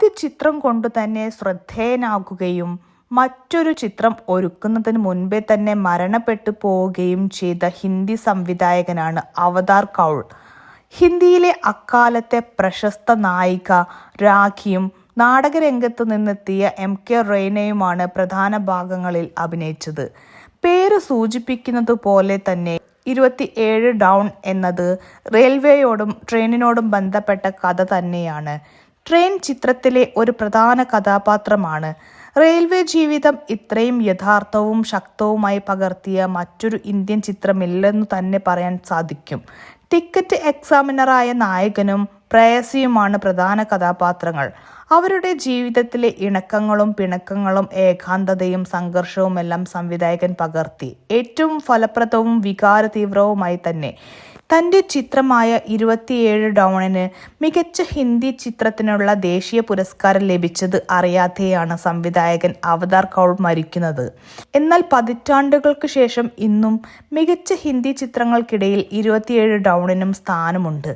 ആദ്യ ചിത്രം കൊണ്ട് തന്നെ ശ്രദ്ധേയനാകുകയും മറ്റൊരു ചിത്രം ഒരുക്കുന്നതിന് മുൻപേ തന്നെ മരണപ്പെട്ടു പോവുകയും ചെയ്ത ഹിന്ദി സംവിധായകനാണ് അവതാർ കൗൾ. ഹിന്ദിയിലെ അക്കാലത്തെ പ്രശസ്ത നായിക രാഖിയും നാടകരംഗത്ത് നിന്നെത്തിയ എം കെ റെയ്നയുമാണ് പ്രധാന ഭാഗങ്ങളിൽ അഭിനയിച്ചത്. പേര് സൂചിപ്പിക്കുന്നത് പോലെ തന്നെ ഇരുപത്തി ഏഴ് ഡൗൺ എന്നത് റെയിൽവേയോടും ട്രെയിനിനോടും ബന്ധപ്പെട്ട കഥ തന്നെയാണ്. ട്രെയിൻ ചിത്രത്തിലെ ഒരു പ്രധാന കഥാപാത്രമാണ്. റെയിൽവേ ജീവിതം ഇത്രയും യഥാർത്ഥവും ശക്തവുമായി പകർത്തിയ മറ്റൊരു ഇന്ത്യൻ ചിത്രമില്ലെന്നു തന്നെ പറയാൻ സാധിക്കും. ടിക്കറ്റ് എക്സാമിനറായ നായകനും പ്രേയസിയുമാണ് പ്രധാന കഥാപാത്രങ്ങൾ. അവരുടെ ജീവിതത്തിലെ ഇണക്കങ്ങളും പിണക്കങ്ങളും ഏകാന്തതയും സംഘർഷവുമെല്ലാം സംവിധായകൻ പകർത്തി. ഏറ്റവും ഫലപ്രദവും വികാരതീവ്രവുമായി തന്നെ തന്റെ ചിത്രമായ ഇരുപത്തിയേഴ് ഡൗണിന് മികച്ച ഹിന്ദി ചിത്രത്തിനുള്ള ദേശീയ പുരസ്കാരം ലഭിച്ചത് അറിയാതെയാണ് സംവിധായകൻ അവതാർ കൗൾ മരിക്കുന്നത്. എന്നാൽ പതിറ്റാണ്ടുകൾക്ക് ശേഷം ഇന്നും മികച്ച ഹിന്ദി ചിത്രങ്ങൾക്കിടയിൽ ഇരുപത്തിയേഴ് ഡൗണിനും സ്ഥാനമുണ്ട്.